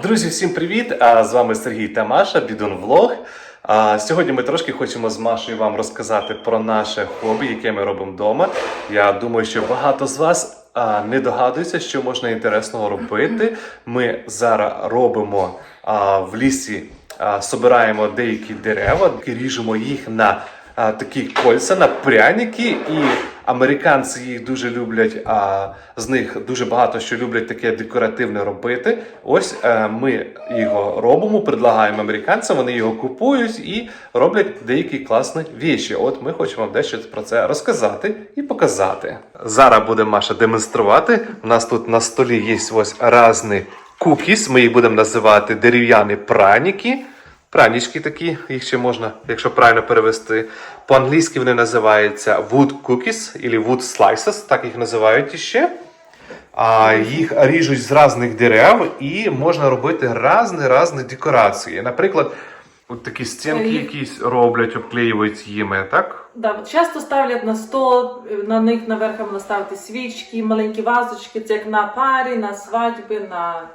Друзі, всім привіт! А з вами Сергій та Маша, Бідун Влог. Сьогодні ми трошки хочемо з Машею вам розказати про наше хобі, яке ми робимо вдома. Я думаю, що багато з вас не догадується, що можна інтересного робити. Ми зараз робимо в лісі, собираємо деякі дерева, ріжемо їх на а, такі кольця, на пряники, і американці їх дуже люблять. А з них дуже багато що люблять таке декоративне робити. Ось е, ми його робимо, предлагаємо американцям, вони його купують і роблять деякі класні віші. От ми хочемо вам дещо про це розказати і показати. Зараз буде Маша демонструвати. У нас тут на столі є ось різні кукіс. Ми їх будемо називати дерев'яні праніки. Пранічки такі, їх ще можна, якщо правильно перевести. По-англійськи вони називаються wood cookies або wood slices, так їх називають іще. А їх ріжуть з різних дерев і можна робити різні різні декорації. Наприклад, от такі стінки Їх- якісь роблять, обклеюють їми, так? Да, часто ставлять на стол, на них наверх можна ставити свічки, маленькі вазочки, це як на парі, на свадьби, на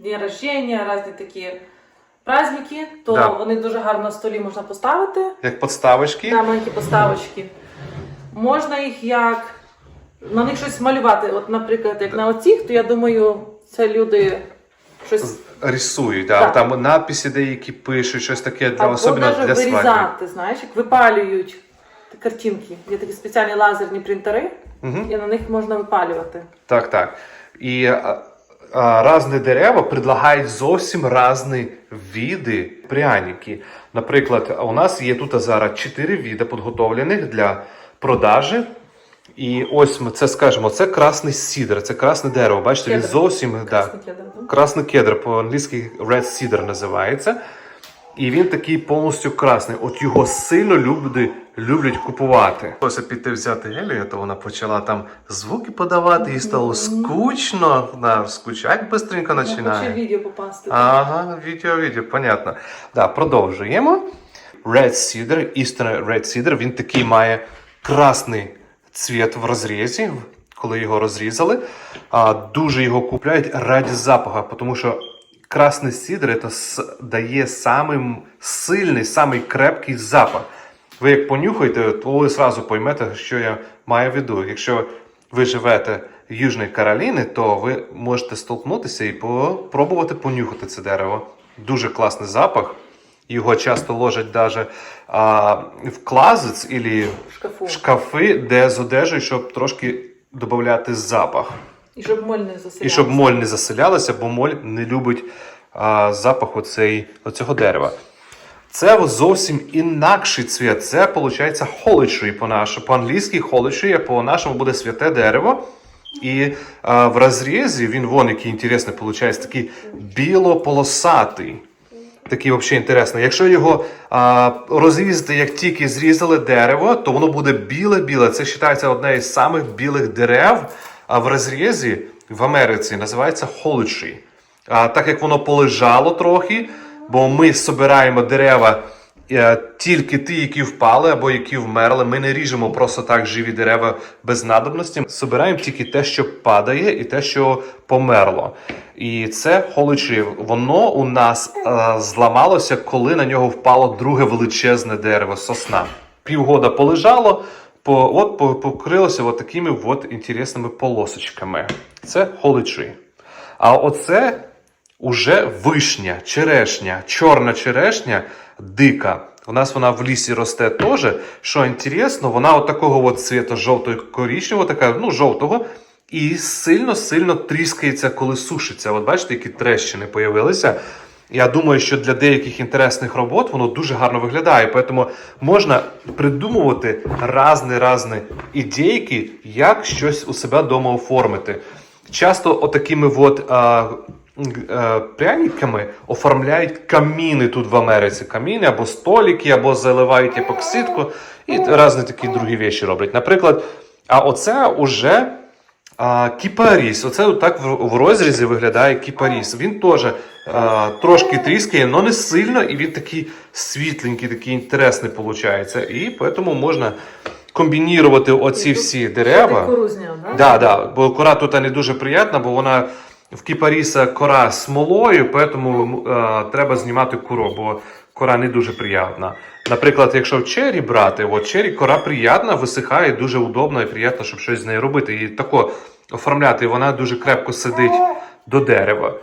дні рождення, різні такі праздники, то Да. вони дуже гарно на столі можна поставити. Як подставочки. Да, маленькі поставочки. Можна їх як на них щось малювати. От, наприклад, як на оцих, то я думаю, це люди щось Рисують, да. Так. там надписи деякі пишуть, щось таке для або особливо навіть для свадьби. вирізати, знаєш, як випалюють картинки. Є такі спеціальні лазерні принтери, Мгм. і на них можна випалювати. Так, так. І а, а, різні дерева предлагають зовсім різні види пряники. Наприклад, у нас є тут зараз чотири види підготовлених для продажі. І ось ми це скажемо, це красний сідр, це красне дерево. Бачите, він зовсім да? красний кедр, по-англійськи red cedar називається. І він такий повністю красний. От його сильно люди люблять купувати. Ось піти взяти Елію, то вона почала там звуки подавати, і стало скучно. Вона скучать бистренько Ну, Хоче починає. відео попасти. Ага, відео, відео, понятно. Да, продовжуємо. Red Cedar, істинний Red Cedar, він такий має красний цвіт в розрізі, коли його розрізали. А, дуже його купляють раді запаху, тому що красний сідр це с- дає самий сильний, самий крепкий запах. Ви як понюхаєте, то ви одразу поймете, що я маю в виду. Якщо ви живете в Южній Кароліні, то ви можете столкнутися і попробувати понюхати це дерево. Дуже класний запах. Його часто ложать навіть а, в клазець або В в шкафи, де з одежею, щоб трошки додати запах. І щоб моль не засилявся. І щоб моль не заселялася, бо моль не любить а, запах оцей, оцього дерева. Це зовсім інакший цвіт. Це виходить холичий по-нашому. По-англійськи холичий, а по-нашому буде святе дерево. І а, в розрізі він вон який інтересний, виходить, такий білополосатий. Такий взагалі інтересний. Якщо його а, розрізати, як тільки зрізали дерево, то воно буде біле-біле. Це вважається одне із самих білих дерев. А в розрізі в Америці називається холичі. А, так як воно полежало трохи, бо ми збираємо дерева е, тільки ті, які впали або які вмерли. Ми не ріжемо просто так живі дерева без надобності. Збираємо тільки те, що падає, і те, що померло. І це холичі. Воно у нас е, зламалося, коли на нього впало друге величезне дерево сосна. Півгода полежало, по, от по- покрилося от такими от інтересними полосочками. Це холичі. А оце уже вишня, черешня, чорна черешня, дика. У нас вона в лісі росте теж. Що інтересно, вона от такого от цвіту жовтого коричневого, така, ну, жовтого, і сильно-сильно тріскається, коли сушиться. От бачите, які трещини появилися. Я думаю, що для деяких інтересних робот воно дуже гарно виглядає. Тому можна придумувати різні-різні ідейки, як щось у себе вдома оформити. Часто отакими от, а, е, пряниками оформляють каміни тут в Америці. Каміни або столики, або заливають епоксидку і різні такі другі речі роблять. Наприклад, а оце уже а, кіпаріс. Оце так в, розрізі виглядає кіпаріс. Він теж а, трошки тріскає, але не сильно, і він такий світленький, такий інтересний виходить. І тому можна комбінірувати оці всі дерева. Да? Да, да, бо кора тут не дуже приємна, бо вона в кіпаріса кора смолою, тому е, треба знімати куру, бо кора не дуже приємна. Наприклад, якщо в чері брати, от чері кора приємна, висихає, дуже удобно і приємно, щоб щось з нею робити. І тако оформляти, вона дуже крепко сидить до дерева.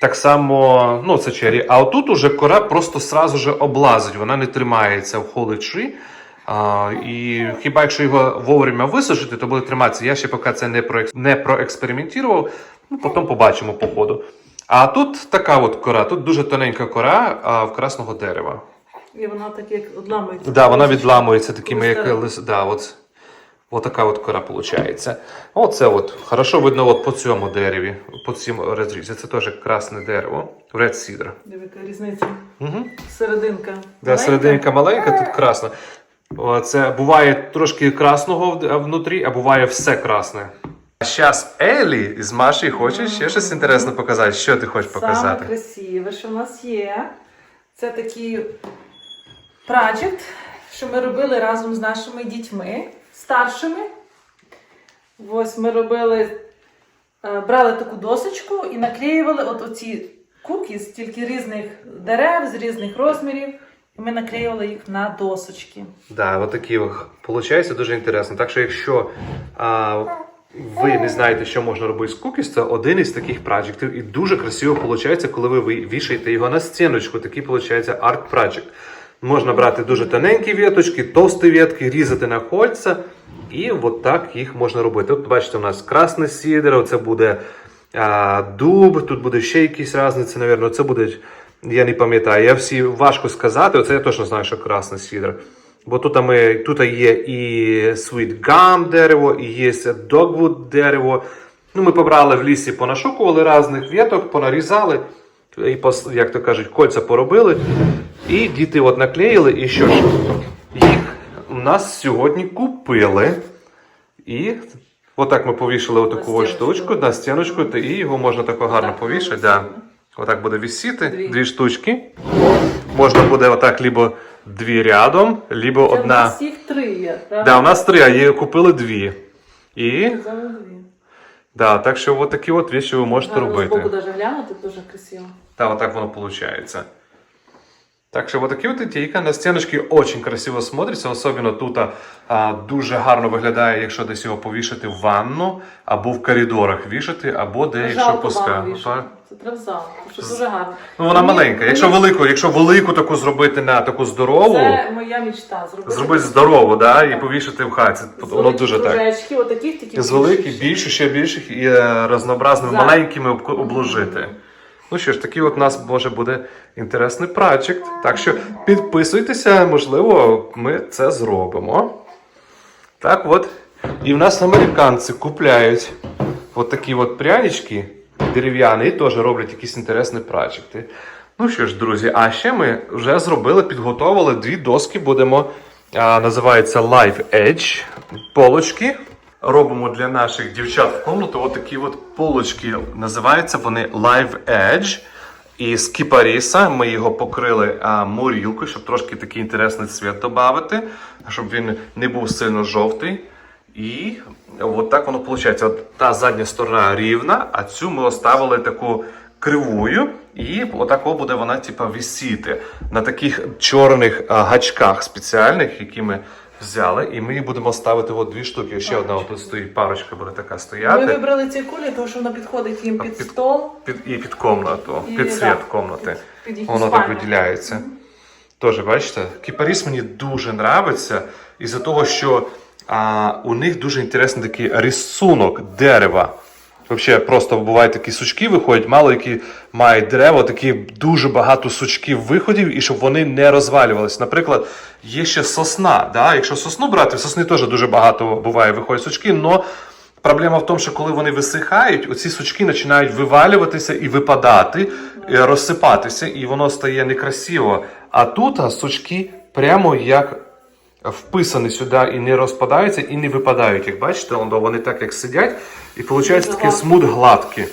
Так само, ну це чері. А отут уже кора просто сразу же облазить, вона не тримається в холечі. А, і хіба якщо його вовремя висушити, то буде триматися. Я ще поки це не, проекс... не проекспериментував, ну потім побачимо по ходу. А тут така от кора, тут дуже тоненька кора а, в красного дерева. І вона так як одламується. Да, вона відламується такими, як лис... да, от, от така от кора виходить. Оце от, хорошо видно от по цьому дереві, по цим розрізі. Це теж красне дерево, Red Cedar. Яка різниця. Угу. Серединка. Да, маленька. серединка маленька, тут красна. Це буває трошки красного внутрі, а буває все красне. А зараз Елі з Маші хоче ще щось інтересне показати. Що ти хочеш Саме показати? красиве, що в нас є, це такий проєкт, що ми робили разом з нашими дітьми старшими. Ось ми робили, е, брали таку досочку і наклеювали от оці з тільки різних дерев, з різних розмірів. І ми наклеювали їх на досочки. Да, от такі дуже інтересно. Так що, якщо а, ви не знаєте, що можна робити з кукіс, це один із таких проєктів. І дуже красиво виходить, коли ви вішаєте його на стіночку. Такий виходить арт проєкт. Можна брати дуже тоненькі віточки, товсті ветки, різати на кольця, і от так їх можна робити. От бачите, у нас красне сідеро, це буде а, дуб, тут буде ще якісь різниці, напевно, це буде. Я не пам'ятаю, я всі важко сказати. Оце я точно знаю, що красний сідр. Бо тут, ми, тут є і Sweet Gum дерево, і є Dogwood дерево. Ну, ми побрали в лісі, понашукували різних віток, понарізали, і, як то кажуть, кольця поробили. І діти от наклеїли, і що ж, їх у нас сьогодні купили. І отак ми повішали отаку ось штучку на стіночку, і його можна тако гарно Отак повішати. Да. Отак буде висіти, дві, Дві. штучки. Можна буде отак либо дві рядом, либо Це одна. нас їх три є, так? Да, у нас три, а її купили дві. І да, так що от такі от речі ви можете Гарно робити. збоку навіть глянути, дуже красиво. Так воно получается. Так що вот такі от ідейка на стіночці дуже красиво смотриться, особливо тут а, дуже гарно виглядає, якщо десь його повішати в ванну, або в коридорах вішати, або де якщо Жалко пуска. Це треба зал, що дуже гарно. Ну вона маленька. Якщо велику, якщо велику таку зробити на таку здорову, Це моя мечта. Зробити, зробити здорову, да, і повішати в хаті. Воно дуже так. отаких таких З великих, більше, ще більших і е, разнообразними маленькими об- обложити. Ну що ж, такий от у нас може буде інтересний проєкт. Так що підписуйтеся, можливо, ми це зробимо. Так от. І в нас американці купляють от такі от прянички дерев'яні і теж роблять якісь інтересні проєкти. Ну що ж, друзі, а ще ми вже зробили, підготовили дві доски, будемо, а, називається Live Edge полочки. Робимо для наших дівчат в комнату такі от полочки. Називаються вони Live Edge. І з кіпаріса ми його покрили а, морілкою, щоб трошки такий інтересний цвіт додати, щоб він не був сильно жовтий. І от так воно виходить. От та задня сторона рівна, а цю ми оставили таку кривою, і отако буде вона типа висіти на таких чорних а, гачках спеціальних, які ми взяли. І ми її будемо ставити от дві штуки. Ще одна от тут стоїть парочка буде така Ми вибрали ці кулі, тому що вона підходить їм під під- стол. Під, і під комнату, І, під світ да, комнати. під- під Воно так виділяється. Тож, бачите, кіпаріс мені дуже нравиться із-за того, що а, у них дуже інтересний такий рисунок дерева. Взагалі, просто бувають такі сучки виходять, мало які мають дерево, такі дуже багато сучків виходів, і щоб вони не розвалювалися. Наприклад, є ще сосна. Да? Якщо сосну брати, в сосни теж дуже багато буває, виходять сучки, але Проблема в тому, що коли вони висихають, оці сучки починають вивалюватися і випадати, і розсипатися, і воно стає некрасиво. А тут сучки прямо як вписані сюди і не розпадаються, і не випадають. Як бачите, вони так як сидять, і виходить таке смуд гладкі.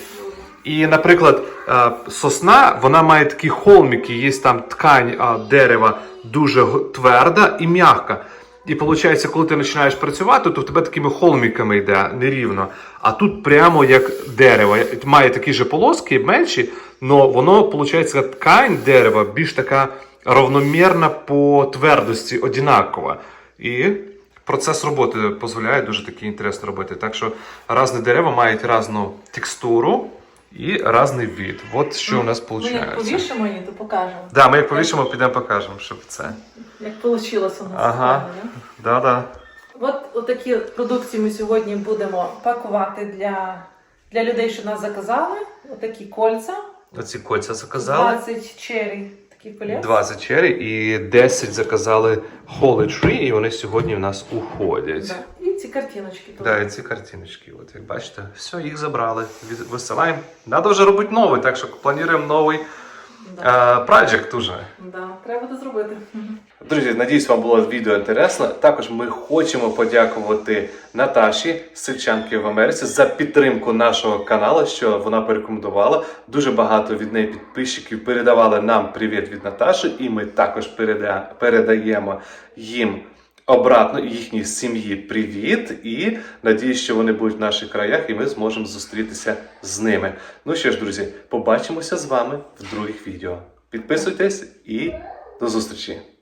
І, наприклад, е, сосна, вона має такі холмики, є там ткань дерева дуже тверда і м'яка. І виходить, коли ти починаєш працювати, то в тебе такими холмиками йде нерівно. А тут прямо як дерево. Має такі ж полоски, менші, але воно, виходить, ткань дерева більш така равномірна по твердості, одинакова. І процес роботи дозволяє дуже такий інтересно робити. Так що різні дерева мають різну текстуру і різний від. От що у нас Ми як повішимо її, то покажемо. Да, ми як повішимо, підемо покажемо, щоб це. Як вийшло у нас. Ага. да? От, от такі продукції ми сьогодні будемо пакувати для, для людей, що нас заказали. Отакі кольця. Оці кольця заказали. 20 черрі. Такі 20 чері і 10 заказали Holy Tree, і вони сьогодні в нас уходять. Да. І ці картиночки. тут. Да, і ці картиночки, от як бачите, все, їх забрали. Висилаємо. Надо вже робити новий, так що плануємо новий Да. е, проект уже. Да. Треба буде зробити. Друзі, надіюсь, вам було відео інтересно. Також ми хочемо подякувати Наташі Сельчанки в Америці за підтримку нашого каналу, що вона порекомендувала. Дуже багато від неї підписчиків передавали нам привіт від Наташі, і ми також переда- передаємо їм. Обратно їхній сім'ї привіт і надіюсь, що вони будуть в наших краях, і ми зможемо зустрітися з ними. Ну що ж, друзі, побачимося з вами в других відео. Підписуйтесь і до зустрічі!